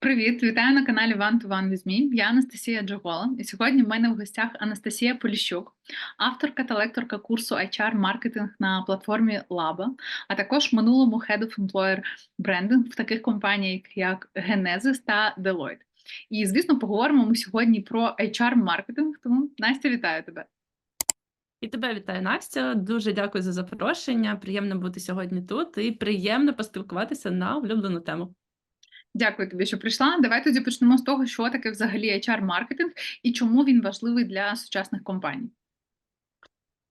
Привіт, вітаю на каналі One to One with Me. Я Анастасія Джогола, і сьогодні в мене в гостях Анастасія Поліщук, авторка та лекторка курсу HR маркетинг на платформі Laba, а також минулому Head of Employer Branding в таких компаніях, як Genesis та Deloitte. І, звісно, поговоримо ми сьогодні про HR маркетинг. Тому Настя, вітаю тебе. І тебе вітаю, Настя. Дуже дякую за запрошення. Приємно бути сьогодні тут і приємно поспілкуватися на улюблену тему. Дякую тобі, що прийшла. Давай тоді почнемо з того, що таке взагалі HR-маркетинг і чому він важливий для сучасних компаній.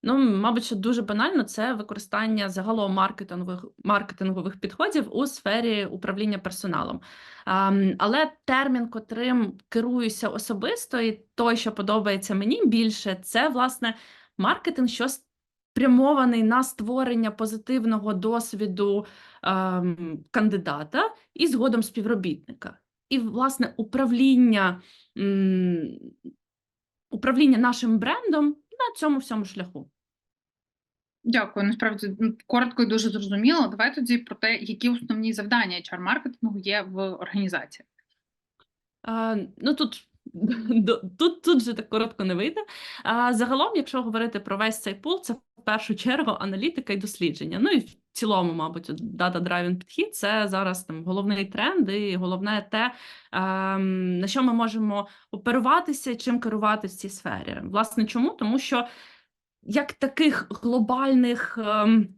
Ну, мабуть, що дуже банально це використання загалом маркетингових маркетингових підходів у сфері управління персоналом. Але термін, котрим керуюся особисто, і той, що подобається мені більше, це власне маркетинг, що спрямований на створення позитивного досвіду ем, кандидата і згодом співробітника. І, власне, управління, м, управління нашим брендом на цьому всьому шляху. Дякую. Насправді коротко і дуже зрозуміло. Давай тоді про те, які основні завдання HR-маркетингу є в організації. А, ну тут, тут, тут же так коротко не вийде. А, загалом, якщо говорити про весь цей пул, це першу чергу аналітика і дослідження. Ну і в цілому, мабуть, data driven підхід це зараз там головний тренд, і головне те, ем, на що ми можемо оперуватися, чим керувати в цій сфері. Власне, чому? Тому що як таких глобальних ем,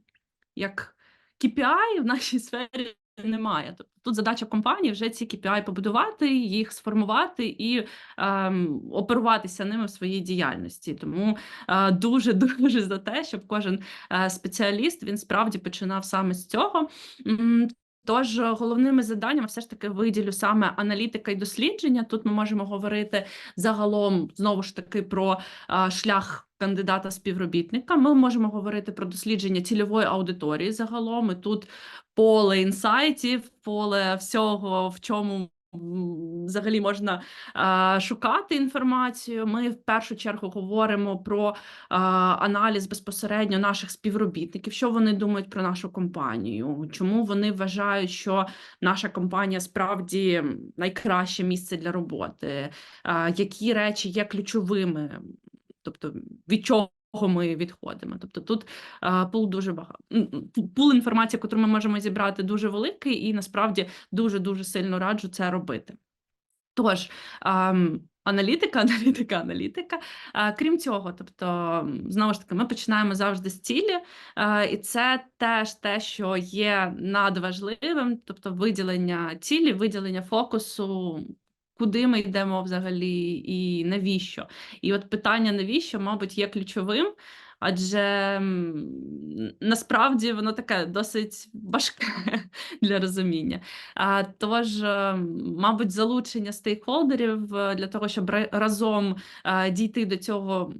як KPI в нашій сфері немає. Тобто тут задача компанії вже ці KPI побудувати, їх сформувати і ем, оперуватися ними в своїй діяльності. Тому е, дуже дуже за те, щоб кожен е, спеціаліст він справді починав саме з цього. Тож е, головними завданнями все ж таки виділю саме аналітика і дослідження. Тут ми можемо говорити загалом знову ж таки про а, шлях кандидата співробітника. Ми можемо говорити про дослідження цільової аудиторії загалом. І тут поле інсайтів, поле всього, в чому. Взагалі можна а, шукати інформацію. Ми в першу чергу говоримо про а, аналіз безпосередньо наших співробітників, що вони думають про нашу компанію, чому вони вважають, що наша компанія справді найкраще місце для роботи, а, які речі є ключовими, тобто від чого. Ми відходимо, тобто тут а, пул дуже багато пул інформації, яку ми можемо зібрати, дуже великий, і насправді дуже дуже сильно раджу це робити. Тож ам, аналітика, аналітика, аналітика. А, крім цього, тобто, знову ж таки, ми починаємо завжди з цілі, а, і це теж те, що є надважливим, тобто виділення цілі, виділення фокусу. Куди ми йдемо взагалі і навіщо? І от питання навіщо, мабуть, є ключовим, адже насправді воно таке досить важке для розуміння. А, Тож, е, мабуть, залучення стейкхолдерів е, для того, щоб разом е, дійти до цього.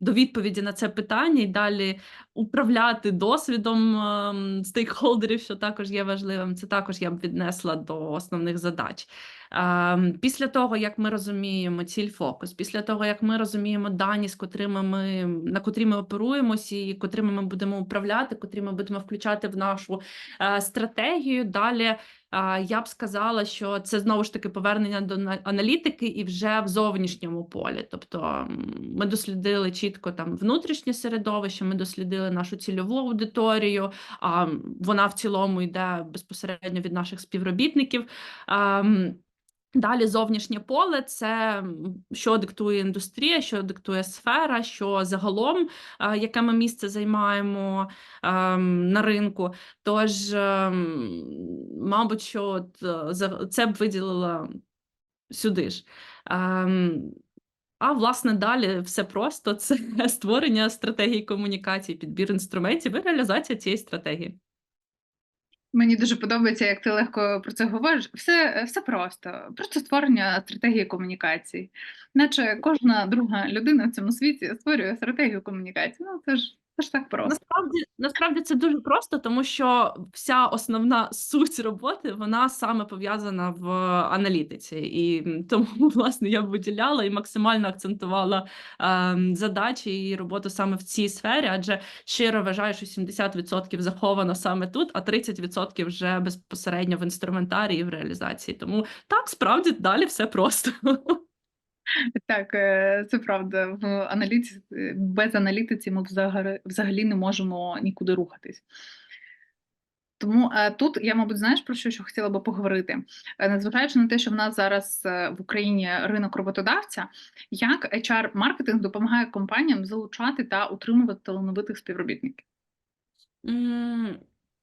До відповіді на це питання і далі управляти досвідом ем, стейкхолдерів, що також є важливим. Це також я б віднесла до основних задач. Ем, Після того, як ми розуміємо ціль фокус, після того, як ми розуміємо дані, з котрими ми на котрі ми оперуємося, і котрими ми будемо управляти, котрі ми будемо включати в нашу е, стратегію. Далі е, я б сказала, що це знову ж таки повернення до аналітики і вже в зовнішньому полі. Тобто ми дослідили чітко там внутрішнє середовище, ми дослідили нашу цільову аудиторію, а вона в цілому йде безпосередньо від наших співробітників. Далі зовнішнє поле це що диктує індустрія, що диктує сфера, що загалом е, яке ми місце займаємо ем, на ринку. Тож, ем, мабуть, що от, е, це б виділила сюди ж. Ем, а власне далі все просто це створення стратегії комунікації, підбір інструментів і реалізація цієї стратегії. Мені дуже подобається, як ти легко про це говориш. Все, все просто, просто створення стратегії комунікації. Наче кожна друга людина в цьому світі створює стратегію комунікації. Ну це ж Це так просто. Насправді, насправді це дуже просто, тому що вся основна суть роботи вона саме пов'язана в аналітиці, і тому власне я виділяла і максимально акцентувала ем, задачі і роботу саме в цій сфері, адже щиро вважаю, що 70% заховано саме тут, а 30% вже безпосередньо в інструментарії і в реалізації. Тому так справді далі все просто. Так, е, це правда. В аналітиці без аналітиці ми взагалі, не можемо нікуди рухатись. Тому е, тут я, мабуть, знаєш про що, що хотіла би поговорити. Е, Незважаючи на те, що в нас зараз в Україні ринок роботодавця, як HR-маркетинг допомагає компаніям залучати та утримувати талановитих співробітників?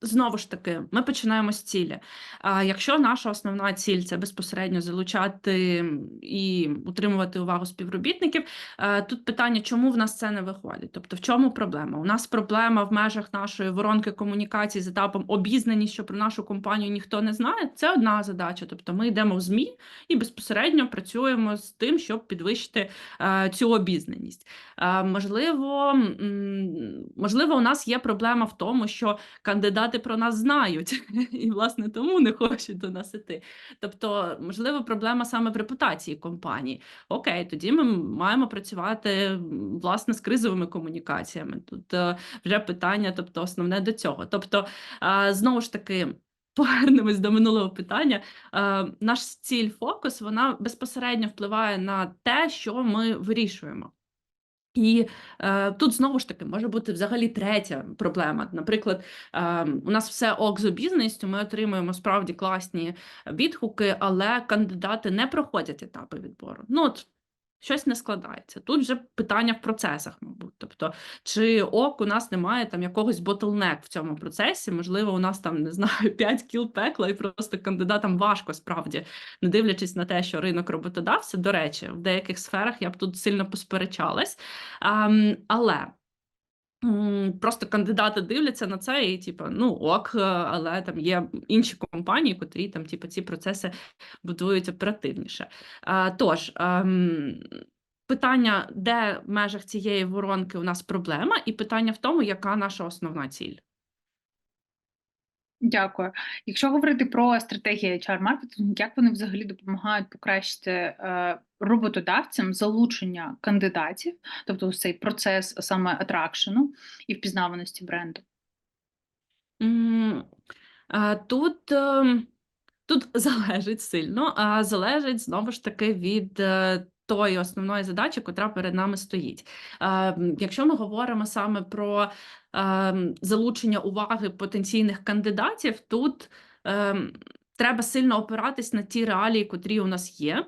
Знову ж таки, ми починаємо з цілі. А якщо наша основна ціль це безпосередньо залучати і утримувати увагу співробітників, е, тут питання, чому в нас це не виходить? Тобто, в чому проблема? У нас проблема в межах нашої воронки комунікації з етапом обізнаність, що про нашу компанію ніхто не знає. Це одна задача. Тобто, ми йдемо в ЗМІ і безпосередньо працюємо з тим, щоб підвищити е, цю обізнаність. Е, Можливо, можливо, у нас є проблема в тому, що кандидати про нас знають, і, власне, тому не хочуть до нас іти. Тобто, можливо, проблема саме в репутації компанії. Окей, тоді ми маємо працювати власне з кризовими комунікаціями. Тут е, вже питання, тобто, основне до цього. Тобто, е, знову ж таки. Повернемось до минулого питання. Е, наш ціль фокус вона безпосередньо впливає на те, що ми вирішуємо. І е, тут знову ж таки може бути взагалі третя проблема. Наприклад, е, у нас все ок з обізнаністю, ми отримуємо справді класні відгуки, але кандидати не проходять етапи відбору. Ну от щось не складається. Тут вже питання в процесах, мабуть. Тобто, чи ок, у нас немає там якогось ботлнек в цьому процесі? Можливо, у нас там не знаю 5 кіл пекла, і просто кандидатам важко справді, не дивлячись на те, що ринок роботодавця, до речі, в деяких сферах я б тут сильно посперечалась. Ам, але просто кандидати дивляться на це і, типу, ну ок, е, але там є інші компанії, котрі там, типу, ці процеси будують оперативніше. А, тож, ем, питання, де в межах цієї воронки у нас проблема, і питання в тому, яка наша основна ціль. Дякую. Якщо говорити про стратегії HR-маркетингу, як вони взагалі допомагають покращити е, роботодавцям залучення кандидатів, тобто ось цей процес саме атракшену і впізнаваності бренду? Тут, ем, тут залежить сильно, а залежить знову ж таки від е, тої основної задачі, котра перед нами стоїть. Е, Якщо ми говоримо саме про ем, залучення уваги потенційних кандидатів, тут ем, треба сильно опиратись на ті реалії, котрі у нас є.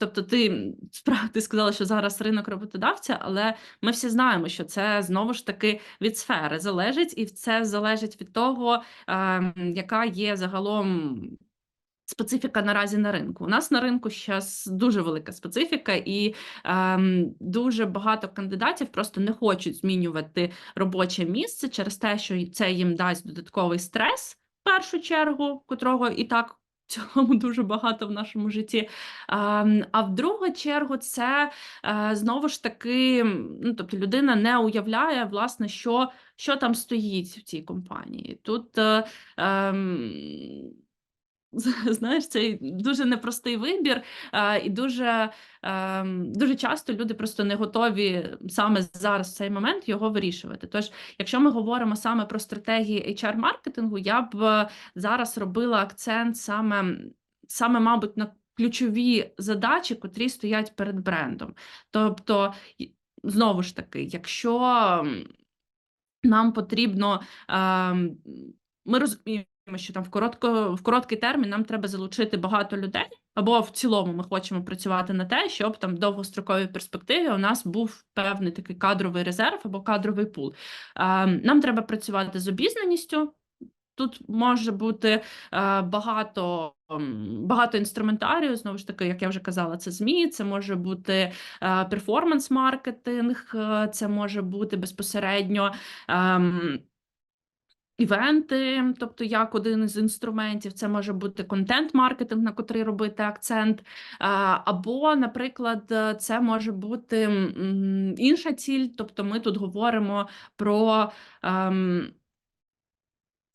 Тобто, ти справді сказала, що зараз ринок роботодавця, але ми всі знаємо, що це знову ж таки від сфери залежить, і це залежить від того, яка є загалом. Специфіка наразі на ринку. У нас на ринку зараз дуже велика специфіка, і ем, дуже багато кандидатів просто не хочуть змінювати робоче місце через те, що це їм дасть додатковий стрес в першу чергу, котрого і так в цілому дуже багато в нашому житті. А, а в другу чергу, це е, знову ж таки, ну тобто людина не уявляє, власне, що, що там стоїть в цій компанії. Тут е, ем, знаєш, це дуже непростий вибір, і дуже, ем, дуже часто люди просто не готові саме зараз в цей момент його вирішувати. Тож, якщо ми говоримо саме про стратегії HR-маркетингу, я б е, зараз робила акцент саме, саме, мабуть, на ключові задачі, котрі стоять перед брендом. Тобто, знову ж таки, якщо нам потрібно, ем, ми розуміємо, що там в коротко, в короткий термін нам треба залучити багато людей, або в цілому ми хочемо працювати на те, щоб там в довгостроковій перспективі у нас був певний такий кадровий резерв або кадровий пул. Ем, Нам треба працювати з обізнаністю. Тут може бути е, багато, багато інструментарію. Знову ж таки, як я вже казала, це ЗМІ, це може бути е, перформанс-маркетинг, е, це може бути безпосередньо. Івенти, тобто як один із інструментів, це може бути контент-маркетинг, на котрий робити акцент. Або, наприклад, це може бути інша ціль, тобто ми тут говоримо про. ем,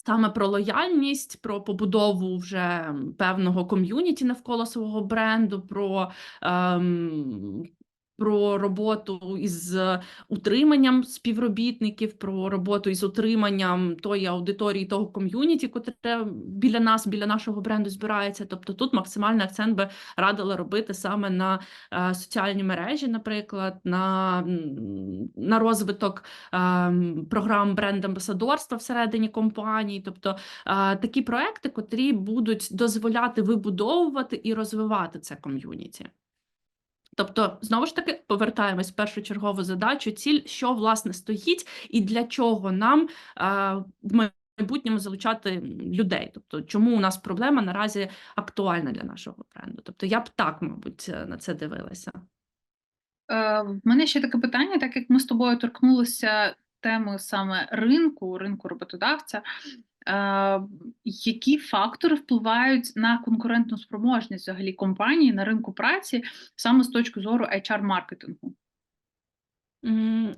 Саме про лояльність, про побудову вже певного ком'юніті навколо свого бренду, про, ем, про роботу із утриманням співробітників, про роботу із утриманням тої аудиторії, того ком'юніті, котре біля нас, біля нашого бренду збирається. Тобто тут максимальний акцент би радила робити саме на е, соціальні мережі, наприклад, на, на розвиток ем, програм бренд-амбасадорства всередині компанії, тобто е, такі проекти, котрі будуть дозволяти вибудовувати і розвивати це ком'юніті. Тобто, знову ж таки, повертаємось в першочергову задачу, ціль, що власне стоїть, і для чого нам е, в майбутньому залучати людей. Тобто, чому у нас проблема наразі актуальна для нашого бренду? Тобто, я б так, мабуть, е, на це дивилася. Е, В мене ще таке питання, так як ми з тобою торкнулися теми саме ринку, ринку роботодавця. Е, які фактори впливають на конкурентну спроможність взагалі компанії на ринку праці саме з точки зору HR-маркетингу?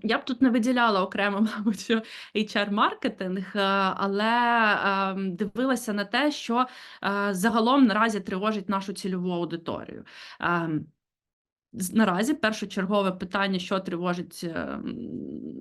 Я б тут не виділяла окремо, мабуть, HR-маркетинг, е, але ем, дивилася на те, що е, загалом наразі тривожить нашу цільову аудиторію. Наразі першочергове питання, що тривожить е,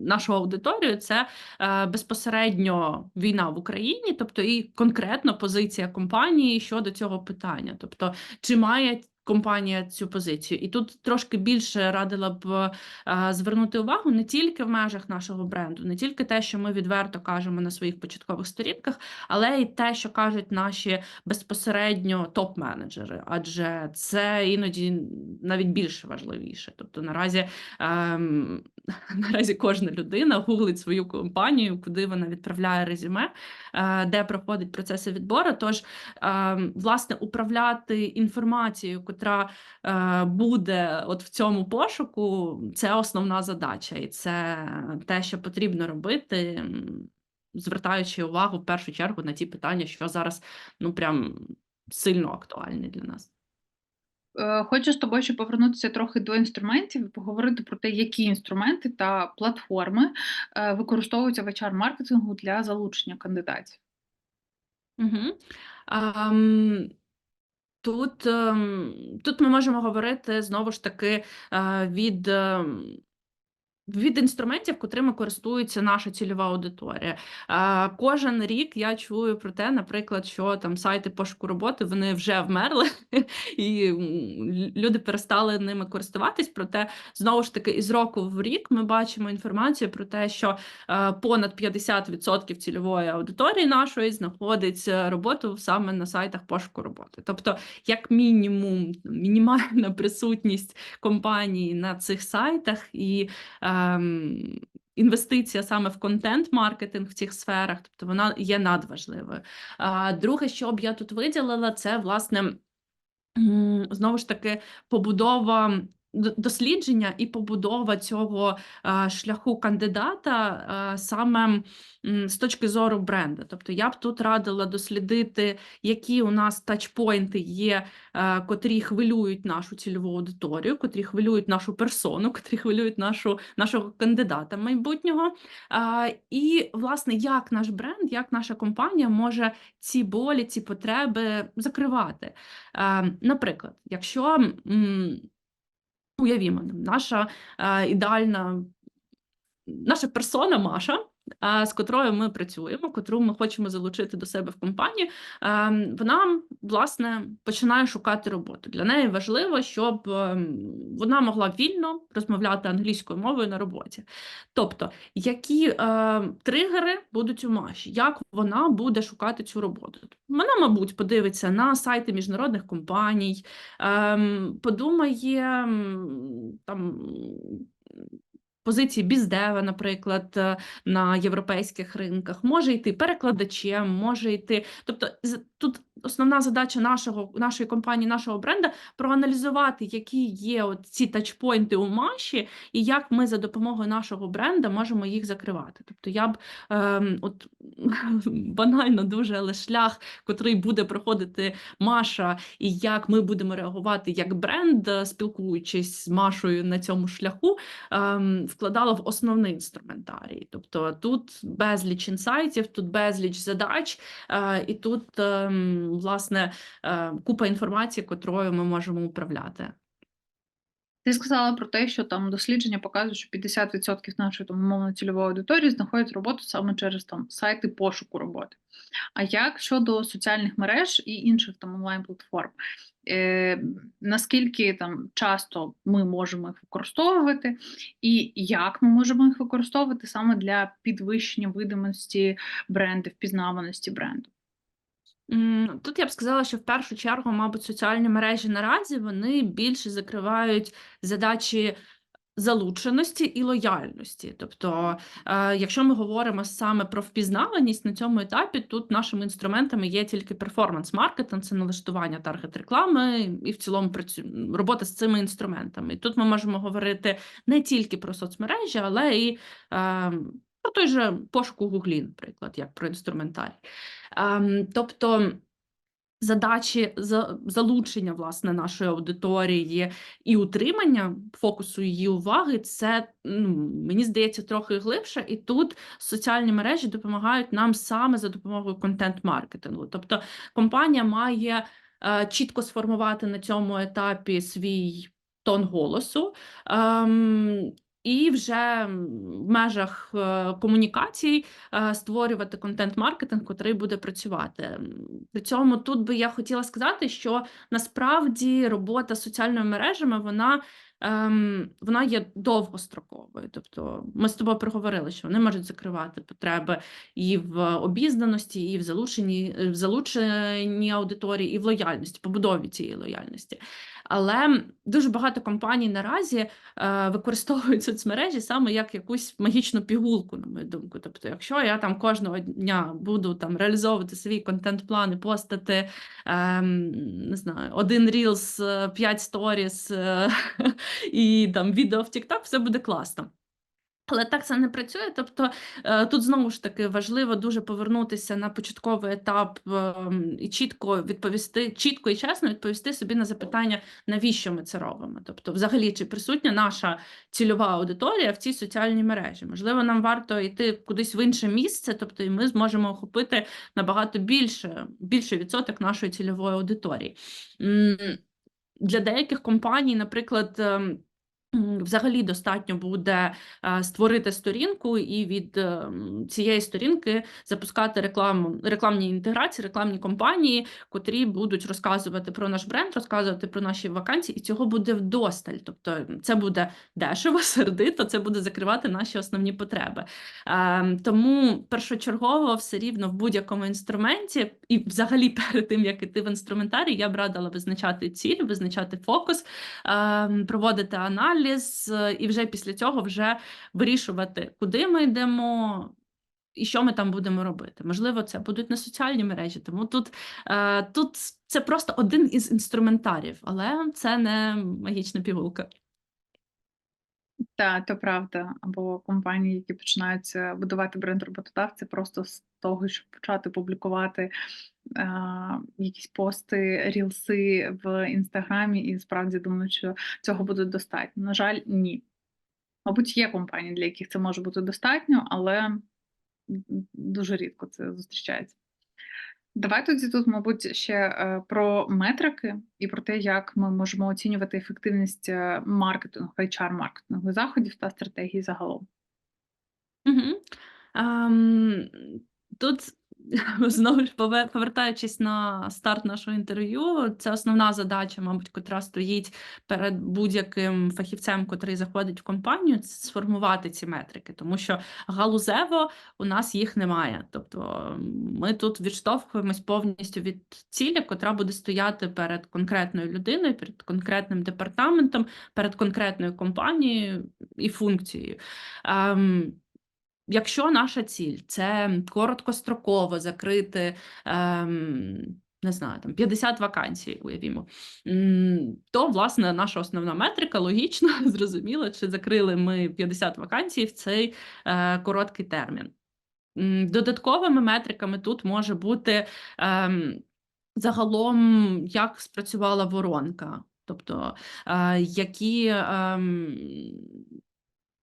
нашу аудиторію, це е, безпосередньо війна в Україні, тобто і конкретно позиція компанії щодо цього питання. Тобто, чи має компанія цю позицію? І тут трошки більше радила б е, звернути увагу не тільки в межах нашого бренду, не тільки те, що ми відверто кажемо на своїх початкових сторінках, але й те, що кажуть наші безпосередньо топ-менеджери, адже це іноді навіть більше важливіше. Тобто наразі ем, наразі кожна людина гуглить свою компанію, куди вона відправляє резюме, е, де проходить процеси відбору. Тож, ем, власне, управляти інформацією, котра е, буде от в цьому пошуку, це основна задача, і це те, що потрібно робити. Звертаючи увагу в першу чергу на ті питання, що зараз ну прям сильно актуальні для нас. Е, Хочу з тобою ще повернутися трохи до інструментів і поговорити про те, які інструменти та платформи е, використовуються в HR-маркетингу для залучення кандидатів. Угу. Um... тут, ем, тут ми можемо говорити знову ж таки е, від. Від інструментів, котрими користується наша цільова аудиторія. Е, Кожен рік я чую про те, наприклад, що там сайти пошуку роботи вони вже вмерли, і люди перестали ними користуватись. Проте знову ж таки, із року в рік ми бачимо інформацію про те, що е, понад 50% цільової аудиторії нашої знаходить е, роботу саме на сайтах пошуку роботи. Тобто, як мінімум, мінімальна присутність компанії на цих сайтах і ем, інвестиція саме в контент-маркетинг в цих сферах, тобто вона є надважливою. Друге, що б я тут виділила, це власне. Знову ж таки, побудова дослідження і побудова цього е, шляху кандидата е, саме з точки зору бренду. Тобто я б тут радила дослідити, які у нас тачпойнти є, е, котрі хвилюють нашу цільову аудиторію, котрі хвилюють нашу персону, котрі хвилюють нашу, нашого кандидата майбутнього. І, власне, як наш бренд, як наша компанія може ці болі, ці потреби закривати. Наприклад, якщо уявімо, наша е, ідеальна наша персона Маша, з котрою ми працюємо, котру ми хочемо залучити до себе в компанію, е, вона власне починає шукати роботу. Для неї важливо, щоб е, вона могла вільно розмовляти англійською мовою на роботі. Тобто, які е, тригери будуть у Маші, як вона буде шукати цю роботу? Вона, мабуть, подивиться на сайти міжнародних компаній, ем, подумає там. Позиції біздева, наприклад, е, на європейських ринках, може йти перекладачем, може йти. Тобто тут основна задача нашого, нашої компанії, нашого бренда проаналізувати, які є ці тачпойнти у Маші, і як ми за допомогою нашого бренда можемо їх закривати. Тобто я б ем, от банально дуже, але шлях, котрий буде проходити Маша, і як ми будемо реагувати як бренд, е, спілкуючись з Машою на цьому шляху, ем, вкладала в основний інструментарій. Тобто тут безліч інсайтів, тут безліч задач, е, і тут, ем, власне, е, купа інформації, котрою ми можемо управляти. Ти сказала про те, що там дослідження показують, що 50% нашої там умовно цільової аудиторії знаходять роботу саме через там сайти пошуку роботи. А як щодо соціальних мереж і інших там онлайн-платформ? Е, наскільки там часто ми можемо їх використовувати, і як ми можемо їх використовувати саме для підвищення видимості бренду, впізнаваності бренду? Тут я б сказала, що в першу чергу, мабуть, соціальні мережі наразі вони більше закривають задачі залученості і лояльності. Тобто, е, якщо ми говоримо саме про впізнаваність на цьому етапі, тут нашими інструментами є тільки перформанс-маркетинг, це налаштування таргет реклами і в цілому працю- робота з цими інструментами. І тут ми можемо говорити не тільки про соцмережі, але і е, про той же пошук у Гуглі, наприклад, як про інструментарій. Ем, тобто задачі за, залучення власне нашої аудиторії і утримання фокусу її уваги, це ну, мені здається трохи глибше, і тут соціальні мережі допомагають нам саме за допомогою контент-маркетингу. Тобто компанія має е, чітко сформувати на цьому етапі свій тон голосу. Ем, і вже в межах е, комунікацій е, створювати контент-маркетинг, котрий буде працювати. При цьому тут би я хотіла сказати, що насправді робота з соціальними мережами вона, ем, вона є довгостроковою. Тобто ми з тобою проговорили, що вони можуть закривати потреби і в обізнаності, і в залученні, в залученні аудиторії, і в лояльності, побудові цієї лояльності. Але дуже багато компаній наразі е, використовують соцмережі саме як якусь магічну пігулку, на мою думку. Тобто, якщо я там кожного дня буду там реалізовувати свій контент-план і постати ем, не знаю, один рілс, е, п'ять сторіс е, і там відео в TikTok, все буде класно. Але так це не працює. Тобто е, тут знову ж таки важливо дуже повернутися на початковий етап ем, і чітко відповісти, чітко і чесно відповісти собі на запитання, навіщо ми це робимо. Тобто, взагалі, чи присутня наша цільова аудиторія в цій соціальній мережі? Можливо, нам варто йти кудись в інше місце, тобто і ми зможемо охопити набагато більше, більший відсоток нашої цільової аудиторії. Для деяких компаній, наприклад. Ем, Взагалі достатньо буде е, створити сторінку і від е, цієї сторінки запускати рекламу, рекламні інтеграції, рекламні кампанії, котрі будуть розказувати про наш бренд, розказувати про наші вакансії, і цього буде вдосталь. Тобто це буде дешево, сердито, це буде закривати наші основні потреби. Е, Тому першочергово все рівно в будь-якому інструменті, і взагалі перед тим як іти в інструментарій, я б радила визначати ціль, визначати фокус, ем, проводити аналіз, е, і вже після цього вже вирішувати, куди ми йдемо. І що ми там будемо робити? Можливо, це будуть не соціальні мережі, тому тут, е, тут це просто один із інструментарів, але це не магічна пігулка. Так, то правда. Або компанії, які починають е, будувати бренд роботодавця просто з того, щоб почати публікувати а, якісь пости, рілси в інстаграмі, і справді думають, що цього буде достатньо. На жаль, ні. Мабуть, є компанії, для яких це може бути достатньо, але дуже рідко це зустрічається. Давай тоді тут, мабуть, ще е, про метрики і про те, як ми можемо оцінювати ефективність е, маркетингу, HR-маркетингу заходів та стратегії загалом. Угу. Ем, тут знову ж повертаючись на старт нашого інтерв'ю, це основна задача, мабуть, котра стоїть перед будь-яким фахівцем, котрий заходить в компанію, це сформувати ці метрики, тому що галузево у нас їх немає. Тобто ми тут відштовхуємось повністю від цілі, котра буде стояти перед конкретною людиною, перед конкретним департаментом, перед конкретною компанією і функцією. Ем, Якщо наша ціль це короткостроково закрити ем, не знаю, там 50 вакансій, уявімо. То, власне, наша основна метрика логічно, зрозуміло, чи закрили ми 50 вакансій в цей е, короткий термін. Додатковими метриками тут може бути ем, загалом, як спрацювала воронка, тобто е, які.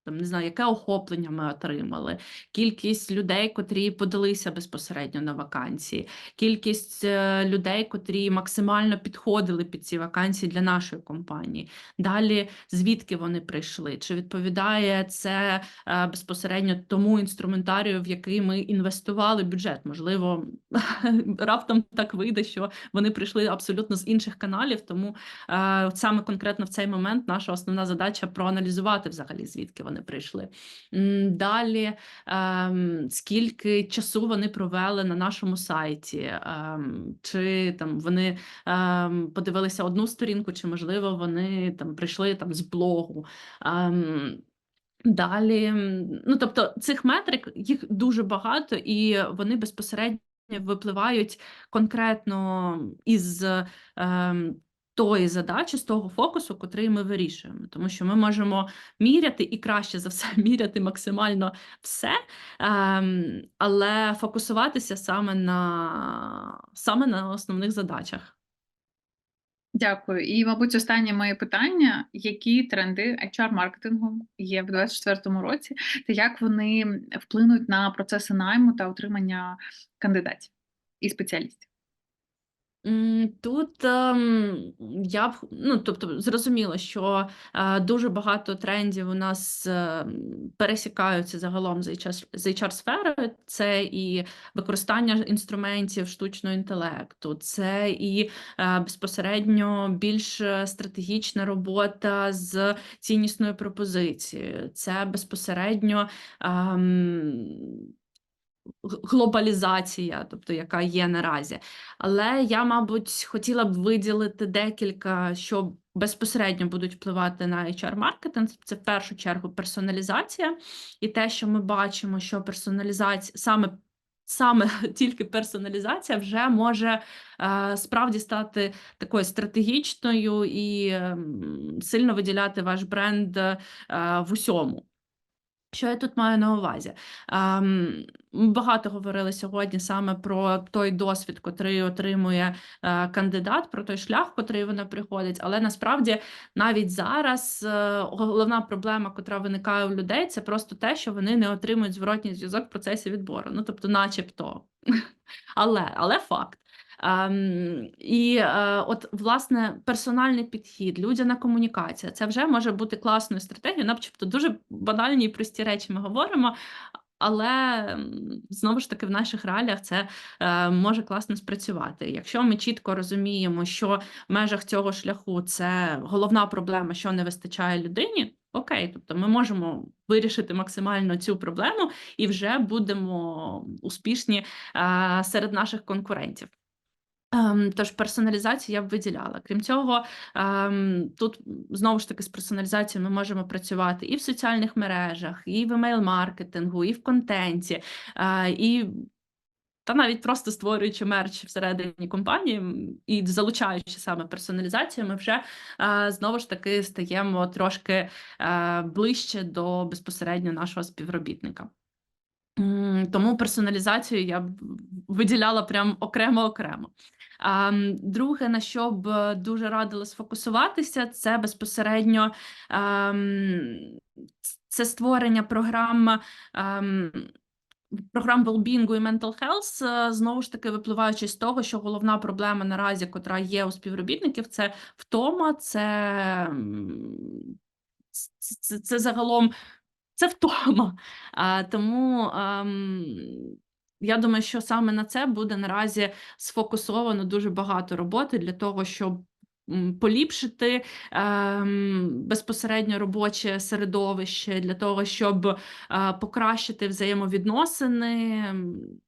Там не знаю, яке охоплення ми отримали, кількість людей, котрі подалися безпосередньо на вакансії, кількість е, людей, котрі максимально підходили під ці вакансії для нашої компанії. Далі, звідки вони прийшли? Чи відповідає це е, безпосередньо тому інструментарію, в який ми інвестували бюджет? Можливо, раптом так вийде, що вони прийшли абсолютно з інших каналів. Тому е, саме конкретно в цей момент наша основна задача проаналізувати взагалі, звідки вони прийшли. Далі, ем, скільки часу вони провели на нашому сайті, ем, чи там вони ем, подивилися одну сторінку, чи можливо вони там прийшли там з блогу. Далі, ну тобто цих метрик їх дуже багато, і вони безпосередньо випливають конкретно із тої задачі, з того фокусу, котрий ми вирішуємо. Тому що ми можемо міряти і краще за все міряти максимально все, ем, але фокусуватися саме на, саме на основних задачах. Дякую. І, мабуть, останнє моє питання: які тренди HR-маркетингу є в 2024 році, та як вони вплинуть на процеси найму та отримання кандидатів і спеціалістів? Тут ем, я б ну, тобто, зрозуміло, що е, дуже багато трендів у нас е, пересікаються загалом з HR, з HR-сферою. Це і використання інструментів штучного інтелекту, це і е, безпосередньо більш е, стратегічна робота з ціннісною пропозицією, це безпосередньо. г- глобалізація, тобто яка є наразі. Але я, мабуть, хотіла б виділити декілька, що безпосередньо будуть впливати на HR-маркетинг. Це в першу чергу персоналізація, і те, що ми бачимо, що персоналізація саме. Саме тільки персоналізація вже може е, справді стати такою стратегічною і ем, сильно виділяти ваш бренд е, в усьому. Що я тут маю на увазі? Ем, багато говорили сьогодні саме про той досвід, котрий отримує е, кандидат, про той шлях, котрий вона приходить. Але насправді навіть зараз е, головна проблема, котра виникає у людей, це просто те, що вони не отримують зворотній зв'язок в процесі відбору. Ну тобто, начебто, але, але факт. Ем, і е, от власне персональний підхід, людяна комунікація це вже може бути класною стратегією, начебто дуже банальні і прості речі ми говоримо. Але знову ж таки в наших реаліях це е, може класно спрацювати. Якщо ми чітко розуміємо, що в межах цього шляху це головна проблема, що не вистачає людині. Окей, тобто ми можемо вирішити максимально цю проблему і вже будемо успішні е, серед наших конкурентів. Тож персоналізацію я б виділяла. Крім цього, тут знову ж таки з персоналізацією ми можемо працювати і в соціальних мережах, і в емейл-маркетингу, і в контенті, і та навіть просто створюючи мерч всередині компанії і залучаючи саме персоналізацію, ми вже знову ж таки стаємо трошки ближче до безпосередньо нашого співробітника. Тому персоналізацію я б виділяла прям окремо-окремо. А, м, Друге, на що б е, дуже радила сфокусуватися, це безпосередньо ем, це створення програм. ем, Програм велбінгу і mental health, е, знову ж таки випливаючи з того, що головна проблема наразі, котра є у співробітників, це втома, це, це, це, це загалом це втома. А, тому ем, я думаю, що саме на це буде наразі сфокусовано дуже багато роботи для того, щоб поліпшити ем, безпосередньо робоче середовище для того, щоб е, покращити взаємовідносини.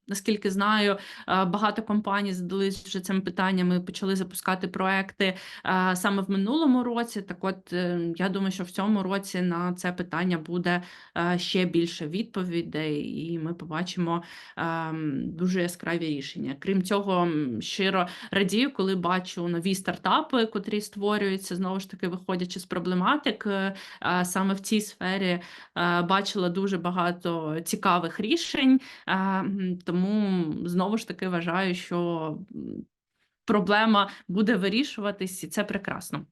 Наскільки знаю, е, багато компаній задались вже цим питанням і почали запускати проекти е, саме в минулому році. Так, от е, я думаю, що в цьому році на це питання буде е, ще більше відповідей, і ми побачимо ем, дуже яскраві рішення. Крім цього, щиро радію, коли бачу нові стартапи, котрі створюються, знову ж таки, виходячи з проблематик, е, саме в цій сфері е, бачила дуже багато цікавих рішень. Е, Тому знову ж таки вважаю, що проблема буде вирішуватись, і це прекрасно.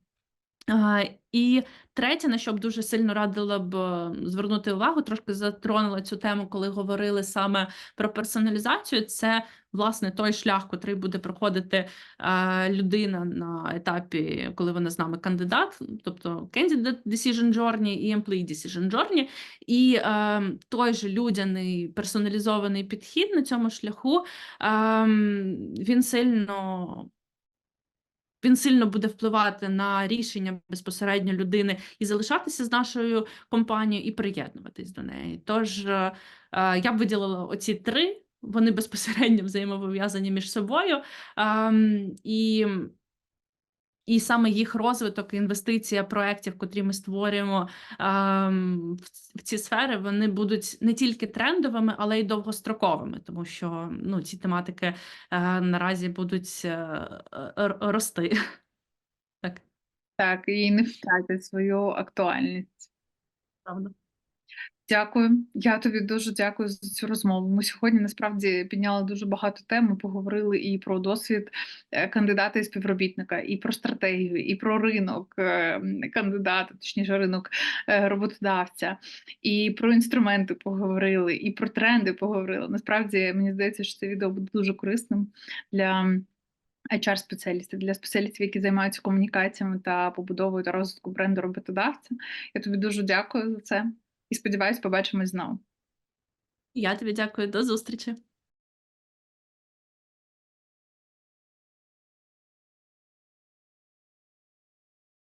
І третє, на що б дуже сильно радила б е, звернути увагу, трошки затронула цю тему, коли говорили саме про персоналізацію. Це власне той шлях, котрий буде проходити е, людина на етапі, коли вона з нами кандидат, тобто Candidate Decision Journey і Employee Decision Journey. І е, той же людяний персоналізований підхід на цьому шляху е, він сильно він сильно буде впливати на рішення безпосередньо людини і залишатися з нашою компанією, і приєднуватись до неї. Тож е, е, я б виділила оці три, вони безпосередньо взаємопов'язані між собою. Ем, І і саме їх розвиток, інвестиція проєктів, котрі ми створюємо ем, в ці сфери, вони будуть не тільки трендовими, але й довгостроковими, тому що ну, ці тематики е, наразі будуть е, е, рости. Так, Так, і не втратять свою актуальність. правда. Дякую. Я тобі дуже дякую за цю розмову. Ми сьогодні насправді підняли дуже багато тем. Ми поговорили і про досвід е, кандидата і співробітника, і про стратегію, і про ринок е, кандидата, точніше, ринок е, роботодавця, і про інструменти поговорили, і про тренди поговорили. Насправді мені здається, що це відео буде дуже корисним для. HR-спеціалістів для спеціалістів, які займаються комунікаціями та побудовою та розвитку бренду роботодавця. Я тобі дуже дякую за це і сподіваюсь, побачимось знову. Я тобі дякую, до зустрічі.